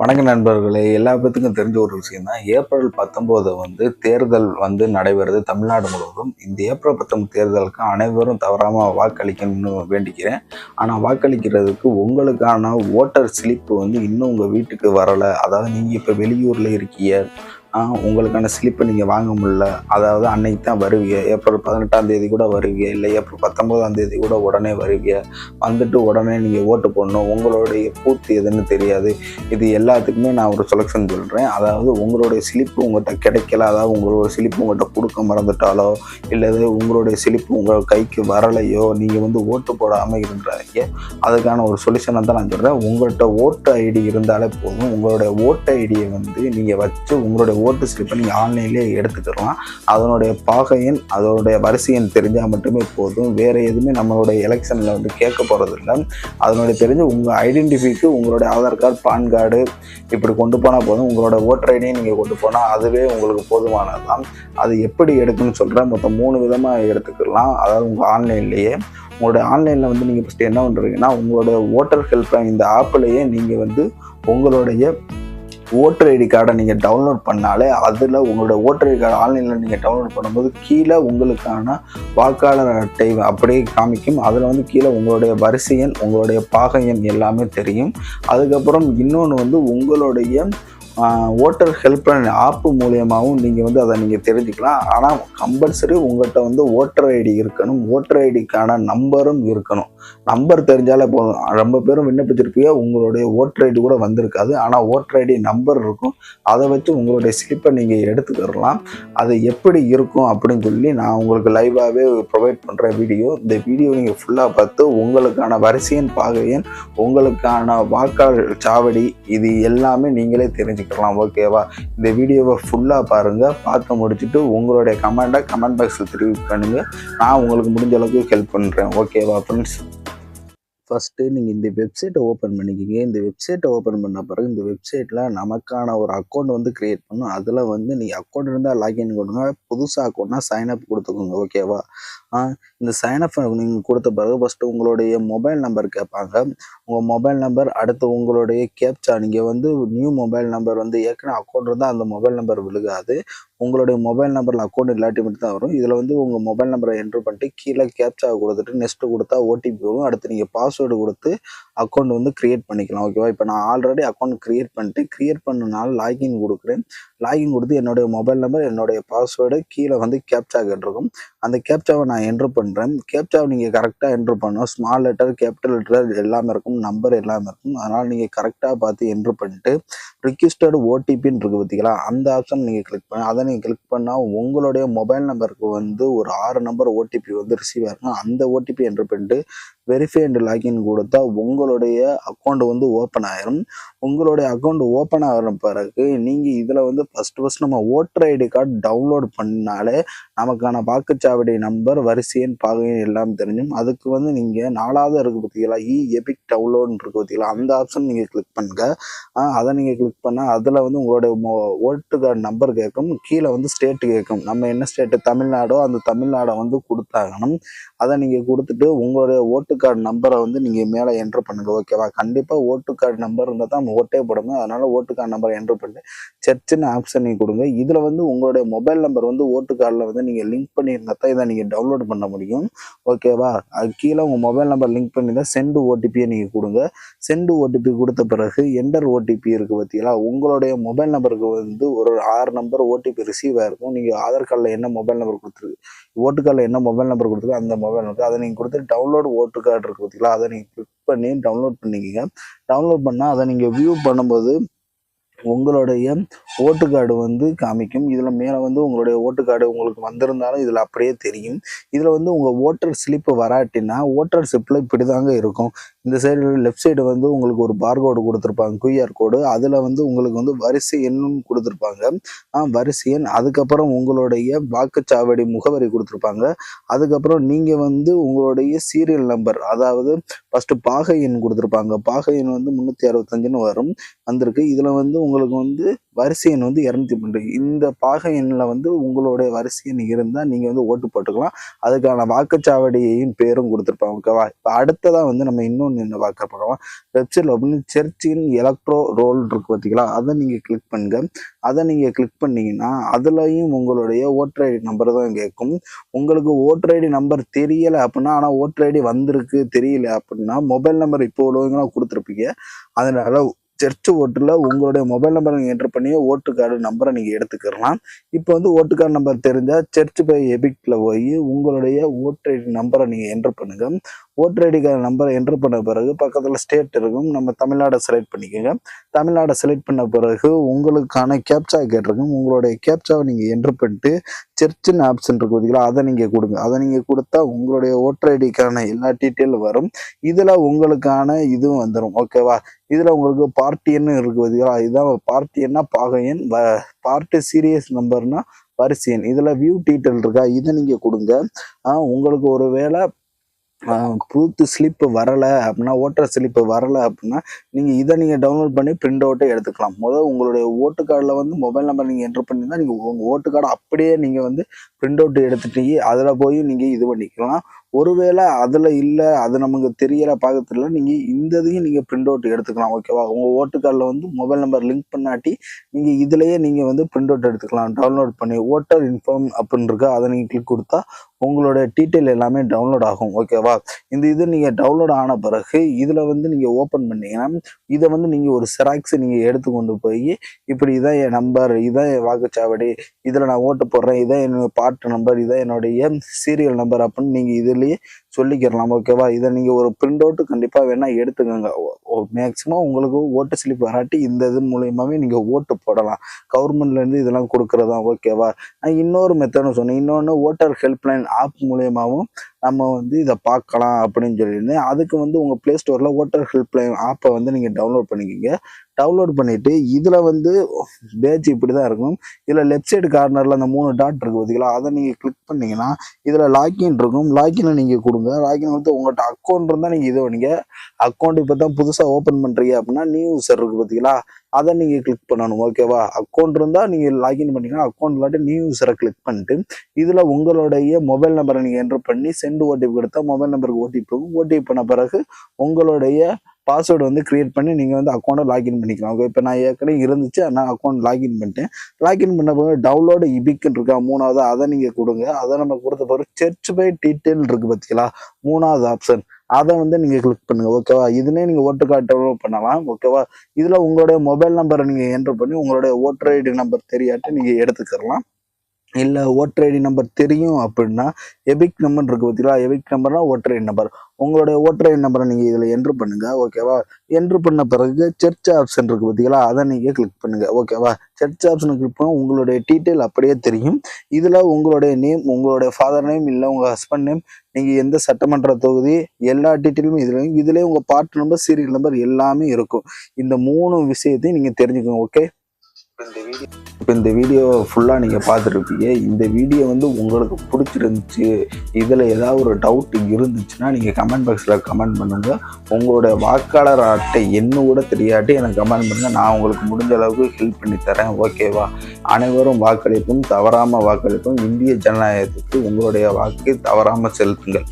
வணக்க நண்பர்களே. எல்லா பேத்துக்கும் தெரிஞ்ச ஒரு விஷயம் தான் ஏப்ரல் பத்தொம்போது வந்து தேர்தல் வந்து நடைபெறுது தமிழ்நாடு முழுவதும். இந்த ஏப்ரல் பத்தொன்பது தேர்தலுக்கு அனைவரும் தவறாமல் வாக்களிக்கணும்னு வேண்டிக்கிறேன். ஆனால் வாக்களிக்கிறதுக்கு உங்களுக்கான ஓட்டர் ஸ்லிப்பு வந்து இன்னும் உங்கள் வீட்டுக்கு வரலை. அதாவது நீங்கள் இப்போ வெளியூரில் இருக்கீங்க. உங்களுக்கான ஸ்லிப்பை நீங்கள் வாங்க முடியல. அதாவது அன்னைக்கு தான் வருவீங்க ஏப்ரல் பதினெட்டாம் தேதி கூட வருவீங்க இல்லை ஏப்ரல் பத்தொம்போதாம் தேதி கூட உடனே வருவீங்க வந்துட்டு உடனே நீங்கள் ஓட்டு போடணும். உங்களுடைய பூத்து எதுன்னு தெரியாது. இது எல்லாத்துக்குமே நான் ஒரு செலெக்ஷன் சொல்கிறேன் அதாவது உங்களுடைய ஸ்லிப்பு உங்கள்கிட்ட கிடைக்கல. அதாவது உங்களோட ஸ்லிப்பு உங்கள்கிட்ட கொடுக்க மறந்துட்டாலோ இல்லது உங்களுடைய ஸ்லிப்பு உங்கள் கைக்கு வரலையோ நீங்கள் வந்து ஓட்டு போடாமல் இருந்தாங்க அதுக்கான ஒரு சொல்யூஷனை தான் நான் சொல்கிறேன் உங்கள்கிட்ட ஓட்டு ஐடி இருந்தாலே போதும். உங்களுடைய ஓட்டு ஐடியை வந்து நீங்கள் வச்சு உங்களுடைய ஓட்டு ஸ்லிப்பை நீங்கள் ஆன்லைன்லேயே எடுத்துக்கலாம் அதனுடைய பாகையன் அதனுடைய வரிசை எண் தெரிஞ்சால் மட்டுமே போதும். வேறு எதுவுமே நம்மளுடைய எலெக்ஷனில் வந்து கேட்க போகிறதில்ல அதனுடைய தெரிஞ்சு உங்கள் ஐடென்டிஃபிக்கு உங்களுடைய ஆதார் கார்டு பான் கார்டு இப்படி கொண்டு போனால் போதும். உங்களோட ஓட்டர் ஐடியை நீங்கள் கொண்டு போனால் அதுவே உங்களுக்கு போதுமானது தான் அது எப்படி எடுக்கணும்னு சொல்கிறேன் மொத்தம் மூணு விதமாக எடுத்துக்கலாம். அதாவது உங்கள் ஆன்லைன்லேயே. உங்களுடைய ஆன்லைனில் வந்து நீங்கள் ஃபஸ்ட்டு என்ன பண்ணுறீங்கன்னா உங்களோட ஓட்டர் ஹெல்ப்லைன் இந்த ஆப்லேயே நீங்கள் வந்து உங்களுடைய ஓட்டர் ஐடி கார்டை நீங்கள் டவுன்லோட் பண்ணாலே அதில் உங்களோட ஓட்டர் ஐடி கார்டு ஆன்லைனில் நீங்கள் டவுன்லோட் பண்ணும்போது கீழே உங்களுக்கான வாக்காளர் அட்டை அப்படியே காமிக்கும். அதில் வந்து கீழே உங்களுடைய வரிசை எண் உங்களுடைய பாக எண் எல்லாமே தெரியும். அதுக்கப்புறம் இன்னொன்று வந்து உங்களுடைய ஓட்டர் ஹெல்ப்லைன் ஆப்பு மூலியமாகவும் நீங்கள் வந்து அதை நீங்கள் தெரிஞ்சுக்கலாம். ஆனால் கம்பல்சரி உங்கள்கிட்ட வந்து ஓட்டர் ஐடி இருக்கணும். ஓட்டர் ஐடிக்கான நம்பரும் இருக்கணும். நம்பர் தெரிஞ்சாலே போதும். ரொம்ப பேரும் விண்ணப்பிச்சிருப்பீங்க உங்களுடைய ஓட்டர் ஐடி கூட வந்திருக்காது. ஆனால் ஓட்டர் ஐடி நம்பர் இருக்கும். அதை வச்சு உங்களுடைய ஸ்லிப்பை நீங்கள் எடுத்துக்கிடலாம் அது எப்படி இருக்கும் அப்படின்னு சொல்லி நான் உங்களுக்கு லைவாகவே ப்ரொவைட் பண்ணுற வீடியோ இந்த வீடியோ நீங்கள் ஃபுல்லாக பார்த்து உங்களுக்கான வரிசையின் பாகையன் உங்களுக்கான வாக்காளர் சாவடி இது எல்லாமே நீங்களே தெரிஞ்சுக்கலாம். ஓகேவா? இந்த வீடியோவை ஃபுல்லாக பாருங்கள் பார்த்து முடிச்சுட்டு உங்களுடைய கமெண்ட்டை கமெண்ட் பாக்ஸில் தெரிவிக்க பண்ணுங்கள் நான் உங்களுக்கு முடிஞ்ச அளவுக்கு ஹெல்ப் பண்ணுறேன் ஓகேவா ஃப்ரெண்ட்ஸ் ஃபஸ்ட்டு நீங்கள் இந்த வெப்சைட்டை ஓப்பன் பண்ணிக்கிங்க. இந்த வெப்சைட்டை ஓப்பன் பண்ண பிறகு இந்த வெப்சைட்டில் நமக்கான ஒரு அக்கௌண்ட் வந்து க்ரியேட் பண்ணும். அதில் வந்து நீங்கள் அக்கௌண்ட் இருந்தால் லாகின் கொடுங்க. புதுசாக அக்கௌண்ட்னா சைன்அப் கொடுத்துக்கோங்க ஓகேவா? ஆ இந்த சைன்அப் நீங்கள் கொடுத்த பிறகு ஃபஸ்ட்டு உங்களுடைய மொபைல் நம்பர் கேட்பாங்க. உங்கள் மொபைல் நம்பர் அடுத்து உங்களுடைய கேப்சா நீங்கள் வந்து நியூ மொபைல் நம்பர் வந்து ஏற்கனவே அக்கௌண்ட் இருந்தால் அந்த மொபைல் நம்பர் விழுகாது. உங்களுடைய மொபைல் நம்பரில் அக்கௌண்ட் இல்லாட்டி மட்டும் தான் வரும். இதில் வந்து உங்கள் மொபைல் நம்பரை என்ட்ரு பண்ணிட்டு கீழே கேப்சா கொடுத்துட்டு நெக்ஸ்ட்டு கொடுத்தா ஓடிபி வரும். அடுத்து நீங்கள் பாஸ்வேர்டு கொடுத்து அக்கௌண்ட் வந்து க்ரியேட் பண்ணிக்கலாம். ஓகேவா இப்போ நான் ஆல்ரெடி அக்கௌண்ட் க்ரியேட் பண்ணிட்டு க்ரியேட் பண்ணனால லாகின் கொடுக்குறேன். லாகின் கொடுத்து என்னுடைய மொபைல் நம்பர் என்னுடைய பாஸ்வேர்டு கீழே வந்து கேப்சா கேட்டிருக்கும். அந்த கேப்சாவை நான் என்ட்ரு பண்ணுறேன் கேப்சா நீங்கள் கரெக்டாக என்ட்ரு பண்ணணும். ஸ்மால் லெட்டர் கேபிட்டல் லெட்டர் எல்லாமே இருக்கும். நம்பர் எல்லாமே இருக்கும். அதனால் நீங்கள் கரெக்டாக பார்த்து என்ட்ரு பண்ணிட்டு ரிக்வஸ்டட் ஓடிபின்னு இருக்குது பார்த்தீங்களா அந்த ஆப்ஷன் நீங்கள் கிளிக் பண்ணி அதை நீங்கள் கிளிக் பண்ணால் உங்களுடைய மொபைல் நம்பருக்கு வந்து ஒரு ஆறு நம்பர் ஓடிபி வந்து ரிசீவ் ஆகிருக்கும் அந்த ஓடிபி என்ட்ரு பண்ணிட்டு வெரிஃபை அண்ட் லாகின் கொடுத்தா உங்களுடைய அக்கௌண்ட் வந்து ஓப்பன் ஆயிரும். உங்களுடைய அக்கௌண்ட் ஓப்பன் ஆகிற பிறகு நீங்கள் இதில் வந்து ஃபஸ்ட் ஃபஸ்ட் நம்ம ஓட்டர் ஐடி கார்டு டவுன்லோட் பண்ணாலே நமக்கான வாக்குச்சாவடி நம்பர் வரிசையின் பாகையின் எல்லாம் தெரிஞ்சும். அதுக்கு வந்து நீங்கள் நாலாவது இருக்குது பார்த்தீங்களா இ எபிக் டவுன்லோட்னு இருக்குது பார்த்தீங்களா அந்த ஆப்ஷன் நீங்கள் கிளிக் பண்ணுங்க. அதை நீங்கள் கிளிக் பண்ணால் அதில் வந்து உங்களுடைய மொ- ஓட்டு கார்டு நம்பர் கேட்கும். கீழே வந்து ஸ்டேட் கேட்கும். நம்ம என்ன ஸ்டேட்டு தமிழ்நாடோ அந்த தமிழ்நாடை வந்து கொடுத்தாகணும். அதை நீங்கள் கொடுத்துட்டு உங்களுடைய ஓட்டு ஓட்டு கார்டு நம்பரை வந்து நீங்கள் மேலே என்ட்ரு பண்ணுங்கள் ஓகேவா கண்டிப்பாக ஓட்டு கார்டு நம்பர் இருந்தால் தான் ஓட்டே போடுங்க. அதனால் ஓட்டு கார்டு நம்பரை என்ட்ரு பண்ணி சர்ச்சுன்னு ஆப்ஷன் நீங்கள் கொடுங்க. இதில் வந்து உங்களுடைய மொபைல் நம்பர் வந்து ஓட்டு கார்டில் வந்து நீங்கள் லிங்க் பண்ணியிருந்தா தான் இதை நீங்கள் டவுன்லோட் பண்ண முடியும். ஓகேவா அது கீழே உங்கள் மொபைல் நம்பர் லிங்க் பண்ணி தான் சென்டு ஓடிபியை நீங்கள் கொடுங்க. சென்டு ஓடிபி கொடுத்த பிறகு என்டர் ஓடிபி இருக்குது பார்த்தீங்களா? உங்களுடைய மொபைல் நம்பருக்கு வந்து ஒரு ஆறு நம்பர் ஓடிபி ரிசீவ் ஆகிருக்கும் நீங்கள் ஆதார் கார்டில் என்ன மொபைல் நம்பர் கொடுத்துருக்கு? ஓட்டு கார்டில் என்ன மொபைல் நம்பர் கொடுத்துருக்கோ? அந்த மொபைல் நம்பர் அதை நீங்கள் கொடுத்து டவுன்லோட் ஓட்டு கார்டு இருக்குது பார்த்தீங்களா அதை நீங்கள் கிளிக் பண்ணி டவுன்லோட் பண்ணிக்கிங்க. டவுன்லோட் பண்ணால் அதை நீங்கள் வியூ பண்ணும்போது உங்களுடைய ஓட்டு கார்டு வந்து காமிக்கும். இதில் மேலே வந்து உங்களுடைய ஓட்டு கார்டு உங்களுக்கு வந்திருந்தாலும் இதில் அப்படியே தெரியும். இதில் வந்து உங்கள் ஓட்டர் ஸ்லிப்பு வராட்டினா ஓட்டர் ஸ்லிப்பில் இப்படி தாங்க இருக்கும். இந்த சைடு லெஃப்ட் சைடு வந்து உங்களுக்கு ஒரு பார்கோடு கொடுத்துருப்பாங்க கியூஆர் கோடு அதில் வந்து உங்களுக்கு வந்து வரிசை எண்ணும் கொடுத்துருப்பாங்க. வரிசை எண். அதுக்கப்புறம் உங்களுடைய வாக்குச்சாவடி முகவரி கொடுத்துருப்பாங்க. அதுக்கப்புறம் நீங்கள் வந்து உங்களுடைய சீரியல் நம்பர் அதாவது ஃபஸ்ட்டு பாகை எண் கொடுத்துருப்பாங்க. பாகை எண் வந்து முந்நூற்றி அறுபத்தஞ்சுன்னு வரும். வந்திருக்கு. இதில் வந்து உங்களுக்கு வந்து வரிசை எண் வந்து இரநூத்தி பன்னெண்டு இந்த பாகை எண்ணில் வந்து உங்களுடைய வரிசை எண் இருந்தால் நீங்கள் வந்து ஓட்டு போட்டுக்கலாம். அதுக்கான வாக்குச்சாவடியையும் பேரும் கொடுத்துருப்பாங்க. ஓகேவா? இப்போ அடுத்ததாக வந்து நம்ம இன்னொன்று நின்று போகிறோம் வெப்சைட்டில் அப்படின்னு சர்ச்சின் எலக்ட்ரோ ரோல் இருக்கு பார்த்தீங்களா அதை நீங்கள் கிளிக் பண்ணுங்க. அதை நீங்கள் கிளிக் பண்ணீங்கன்னா அதுலேயும் உங்களுடைய ஓட்டர் ஐடி நம்பர் தான் கேட்கும். உங்களுக்கு ஓட்டர் ஐடி நம்பர் தெரியலை அப்படின்னா ஆனால் ஓட்டர் ஐடி வந்திருக்கு தெரியல அப்படின்னா மொபைல் நம்பர் இப்போ உள்ளவங்களாம் கொடுத்துருப்பீங்க. அதனால சர்ச் ஓட்டில் உங்களுடைய மொபைல் நம்பரை நீங்கள் என்டர் பண்ணி ஓட்டு கார்டு நம்பரை நீங்கள் எடுத்துக்கலாம் இப்போ வந்து ஓட்டு கார்டு நம்பர் தெரிஞ்சால் சர்ச் பை எபிக்டில் போய் உங்களுடைய ஓட்டு நம்பரை நீங்கள் என்டர் பண்ணுங்க. ஓட்டர் ஐடி கார்டு நம்பரை என்ட்ரு பண்ண பிறகு பக்கத்தில் ஸ்டேட் இருக்கும். நம்ம தமிழ்நாடை செலக்ட் பண்ணிக்கோங்க. தமிழ்நாடை செலக்ட் பண்ண பிறகு உங்களுக்கான கேப்சா கேட்டிருக்கும் உங்களுடைய கேப்சாவை நீங்கள் என்ட்ரு பண்ணிட்டு சர்ச்சின் ஆப்ஷன் இருக்கு பார்த்தீங்களா அதை நீங்கள் கொடுங்க. அதை நீங்கள் கொடுத்தா உங்களுடைய ஓட்டர் ஐடிக்கான எல்லா டீட்டெயிலும் வரும். இதில் உங்களுக்கான இதுவும் வந்துடும் ஓகேவா இதில் உங்களுக்கு பார்ட்டின்னு இருக்குது பார்த்தீங்களா இதுதான் பார்ட்டின்னா பாகையன் பார்ட்டி சீரியஸ் நம்பர்னா வரிசை எண். இதில் வியூ டீட்டெயில் இருக்கா இதை நீங்கள் கொடுங்க. உங்களுக்கு ஒரு வேளை புது ஸ்லிப்பு வரலை அப்படின்னா ஓட்டர் ஸ்லிப்பு வரலை அப்படின்னா நீங்கள் இதை நீங்கள் டவுன்லோட் பண்ணி பிரிண்ட் அவுட்டே எடுத்துக்கலாம். முதல் உங்களுடைய ஓட்டு கார்டில் வந்து மொபைல் நம்பர் நீங்கள் என்ட்ரு பண்ணியிருந்தால் நீங்கள் உங்கள் ஓட்டு கார்டை அப்படியே நீங்கள் வந்து பிரிண்ட் அவுட் எடுத்துட்டு அதில் போய் நீங்கள் இது பண்ணிக்கலாம். ஒருவேளை அதில் இல்லை அது நமக்கு தெரியற பார்க்கறதுல நீங்கள் இந்த இதையும் நீங்கள் பிரிண்ட் அவுட் எடுத்துக்கலாம் ஓகேவா உங்கள் ஓட்டு கார்டில் வந்து மொபைல் நம்பர் லிங்க் பண்ணாட்டி நீங்கள் இதுலேயே நீங்கள் வந்து பிரிண்ட் அவுட் எடுத்துக்கலாம். டவுன்லோட் பண்ணி ஓட்டர் இன்ஃபார்ம் அப்படின்னு இருக்கா அதை நீங்கள் கிளிக் கொடுத்தா உங்களோட டீட்டெயில் எல்லாமே டவுன்லோட் ஆகும். ஓகேவா இந்த இது நீங்கள் டவுன்லோட் ஆன பிறகு இதில் வந்து நீங்கள் ஓப்பன் பண்ணிங்கன்னா இதை வந்து நீங்கள் ஒரு செராக்ஸ் நீங்கள் எடுத்து கொண்டு போய் இப்படி இதான் என் நம்பர் இதான் என் வாக்குச்சாவடி இதில் நான் ஓட்டு போடுறேன் இதான் என்னோட பாட்டு நம்பர் இதான் என்னுடைய சீரியல் நம்பர் அப்படின்னு நீங்கள் இதுலேயே சொல்லிக்கிறலாம் ஓகேவா இதை நீங்கள் ஒரு பிரிண்ட் அவுட்டு கண்டிப்பாக வேணால் எடுத்துக்கோங்க. மேக்ஸிமம் உங்களுக்கு ஓட்டு ஸ்லிப் வராட்டி இந்த இது மூலியமாகவே நீங்கள் ஓட்டு போடலாம். கவர்மெண்ட்லேருந்து இதெல்லாம் கொடுக்குறதா ஓகேவா நான் இன்னொரு மெத்தடும் சொன்னேன். இன்னொன்று ஓட்டர் ஹெல்ப்லைன் ஆப் மூலியமாகவும் நம்ம வந்து இதை பார்க்கலாம் அப்படின்னு சொல்லியிருந்தேன். அதுக்கு வந்து உங்கள் ப்ளே ஸ்டோரில் ஓட்டர் ஹெல்ப்லைன் ஆப்பை வந்து நீங்கள் டவுன்லோட் பண்ணிக்கிங்க. டவுன்லோட் பண்ணிவிட்டு இதில் வந்து பேஜ் இப்படி தான் இருக்கும். இதில் லெஃப்ட் சைடு கார்னரில் அந்த மூணு டாட் இருக்குது பார்த்தீங்களா அதை நீங்கள் கிளிக் பண்ணிங்கன்னா இதில் லாக்இன் இருக்கும். லாக்இனை நீங்கள் கொடுங்க. லாக்இன் வந்து உங்கள்கிட்ட அக்கௌண்ட் இருந்தால் நீங்கள் இது பண்ணிங்க அக்கௌண்ட் இப்போ தான் புதுசாக ஓப்பன் பண்ணுறீங்க அப்படின்னா நியூ யூசர் இருக்குது பார்த்தீங்களா அதை நீங்கள் கிளிக் பண்ணணும் ஓகேவா அக்கௌண்ட் இருந்தால் நீங்கள் லாகின் பண்ணிங்கன்னா அக்கௌண்ட் இல்லாட்டி நியூ யூசரை கிளிக் பண்ணிட்டு இதில் உங்களுடைய மொபைல் நம்பரை நீங்கள் என்ட்ரு பண்ணி சென்ட் ஓடிபி கொடுத்தா மொபைல் நம்பருக்கு ஓடிபி ஓடிபி பண்ண பிறகு உங்களுடைய பாஸ்வேர்டு வந்து கிரியேட் பண்ணி நீங்கள் வந்து அக்கௌண்ட்டை லாகின் பண்ணிக்கலாம். ஓகே இப்போ நான் ஏற்கனவே இருந்துச்சு நான் அக்கௌண்ட் லாகின் பண்ணிட்டேன். லாகின் பண்ண பிறகு டவுன்லோடு இபிக்குன்னு இருக்கா மூணாவது அதை நீங்கள் கொடுங்க. அதை நம்ம கொடுத்த பிறகு செர்ச் பை டீட்டெயில் இருக்குது பார்த்தீங்களா மூணாவது ஆப்ஷன் அதை வந்து நீங்கள் கிளிக் பண்ணுங்க ஓகேவா இதுனே நீங்கள் ஓட்டர் கார்டு டவுன்லோட் பண்ணலாம் ஓகேவா இதில் உங்களுடைய மொபைல் நம்பரை நீங்கள் என்ட்ரு பண்ணி உங்களுடைய ஓட்டர் ஐடி நம்பர் தெரியாட்டு நீங்கள் எடுத்துக்கிறலாம். இல்லை ஓட்டர் ஐடி நம்பர் தெரியும் அப்படின்னா எபிக் நம்பர் இருக்குது பார்த்தீங்களா எபிக் நம்பர்னா ஓட்டர் ஐடி நம்பர் உங்களுடைய ஓட்டர் ஐடி நம்பரை நீங்கள் இதில் என்ட்ரு பண்ணுங்கள் ஓகேவா என்ட்ரு பண்ண பிறகு சர்ச் ஆப்ஷன் இருக்குது பார்த்தீங்களா அதை நீங்கள் கிளிக் பண்ணுங்கள் ஓகேவா சர்ச் ஆப்ஷனை கிளிக் பண்ணால் உங்களுடைய டீட்டெயில் அப்படியே தெரியும். இதில் உங்களுடைய நேம் உங்களுடைய ஃபாதர் நேம் இல்லை உங்கள் ஹஸ்பண்ட் நேம் நீங்கள் எந்த சட்டமன்ற தொகுதி எல்லா டீட்டெயிலுமே இதில் இதுலேயே உங்கள் பார்ட் நம்பர் சீரியல் நம்பர் எல்லாமே இருக்கும். இந்த மூணு விஷயத்தையும் நீங்கள் தெரிஞ்சுக்கோங்க ஓகே இப்போ இந்த வீடியோ ஃபுல்லாக நீங்கள் பார்த்துருப்பீங்க. இந்த வீடியோ வந்து உங்களுக்கு பிடிச்சிருந்துச்சு இதில் ஏதாவது ஒரு டவுட் இருந்துச்சுன்னா நீங்கள் கமெண்ட் பாக்ஸில் கமெண்ட் பண்ணுங்கள் உங்களோட வாக்காளர் அட்டை என்ன கூட தெரியாட்டி எனக்கு கமெண்ட் பண்ணுங்கள் நான் உங்களுக்கு முடிஞ்ச அளவுக்கு ஹெல்ப் பண்ணி தரேன். ஓகேவா அனைவரும் வாக்களிப்பும் தவறாமல் வாக்களிப்பும் இந்திய ஜனநாயகத்துக்கு உங்களுடைய வாக்கை தவறாமல் செலுத்துங்கள்.